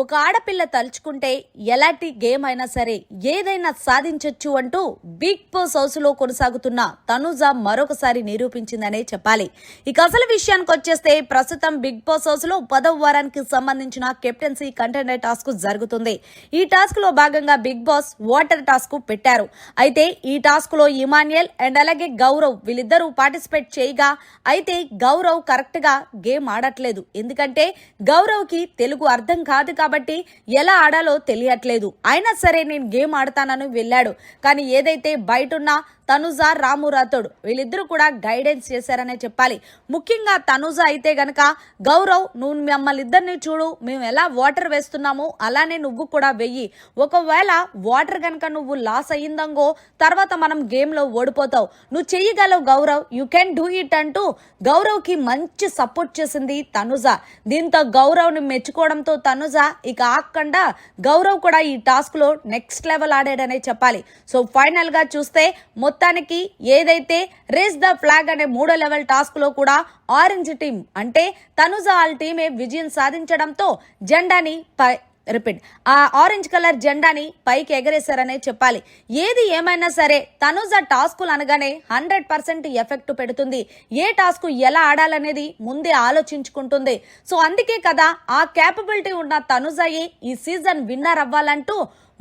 ఒక ఆడపిల్ల తలుచుకుంటే ఎలాంటి గేమ్ అయినా సరే ఏదైనా సాధించొచ్చు అంటూ బిగ్ బాస్ హౌస్లో కొనసాగుతున్న తనుజ మరొకసారి నిరూపించిందనే చెప్పాలి. ఇక అసలు విషయానికి వచ్చేస్తే ప్రస్తుతం బిగ్ బాస్ హౌస్లో పదవ వారానికి సంబంధించిన కెప్టెన్సీ కంటెండర్ టాస్క్ జరుగుతుంది. ఈ టాస్క్లో భాగంగా బిగ్ బాస్ వాటర్ టాస్క్ పెట్టారు. అయితే ఈ టాస్క్లో ఇమాన్యుయల్ అండ్ అలాగే గౌరవ్ వీళ్ళిద్దరూ పార్టిసిపేట్ చేయగా అయితే గౌరవ్ కరెక్ట్గా గేమ్ ఆడట్లేదు. ఎందుకంటే గౌరవ్కి తెలుగు అర్థం కాదు కాబట్టి ఎలా ఆడాలో తెలియట్లేదు. అయినా సరే నేను గేమ్ ఆడతానని వెళ్ళాడు. కానీ ఏదైతే బయట ఉన్న తనుజ రాము రాథోడ్. వీళ్ళిద్దరూ కూడా గైడెన్స్ చేశారనే చెప్పాలి. ముఖ్యంగా తనుజ అయితే గనక గౌరవ్ నువ్వు మిమ్మల్ని ఇద్దరిని చూడు. మేము ఎలా వాటర్ వేస్తున్నాము అలానే నువ్వు కూడా వెయ్యి. ఒకవేళ వాటర్ గనక నువ్వు లాస్ అయ్యిందంగో తర్వాత మనం గేమ్లో ఓడిపోతావు. నువ్వు చెయ్యగలవు Gaurav. You can do it అంటూ గౌరవ్కి మంచి సపోర్ట్ చేసింది తనుజ. దీంతో గౌరవ్ని మెచ్చుకోవడంతో తనుజ ఇక ఆకుండా గౌరవ్ కూడా ఈ టాస్క్లో నెక్స్ట్ లెవెల్ ఆడాడనే చెప్పాలి. సో ఫైనల్గా చూస్తే మొత్తానికి ఏదైతే రేస్ ద ఫ్లాగ్ అనే మూడో లెవెల్ టాస్క్లో కూడా ఆరెంజ్ టీం అంటే తనుజ ఆల్ టీమే విజయం సాధించడంతో జెండాని పై రిపీట్ ఆ ఆరెంజ్ కలర్ జెండాని పైకి ఎగరేశారనే చెప్పాలి. ఏది ఏమైనా సరే తనుజ టాస్కులు అనగానే హండ్రెడ్ పర్సెంట్ ఎఫెక్ట్ పెడుతుంది. ఏ టాస్క్ ఎలా ఆడాలనేది ముందే ఆలోచించుకుంటుంది. సో అందుకే కదా ఆ క్యాపబిలిటీ ఉన్న తనుజయే ఈ సీజన్ విన్నర్ అవ్వాలంటూ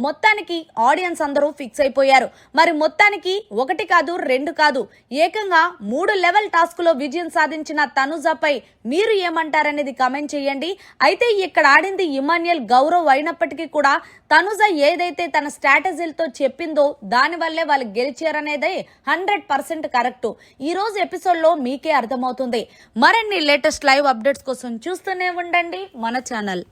మొత్తానికి ఆడియన్స్ అందరూ ఫిక్స్ అయిపోయారు. మరి మొత్తానికి ఒకటి కాదు రెండు కాదు. ఏకంగా మూడు లెవెల్ టాస్క్లో విజయం సాధించిన తనుజపై మీరు ఏమంటారనేది కమెంట్ చేయండి. అయితే ఇక్కడ ఆడింది ఇమాన్యుయల్ గౌరవ్ అయినప్పటికీ కూడా తనుజ ఏదైతే తన స్ట్రాటజీలతో చెప్పిందో దానివల్లే వాళ్ళు గెలిచారనేదే హండ్రెడ్ పర్సెంట్ కరెక్ట్. ఈ రోజు ఎపిసోడ్లో మీకే అర్థమవుతుంది. మరిన్ని లేటెస్ట్ లైవ్ అప్డేట్స్ కోసం చూస్తూనే ఉండండి మన ఛానల్.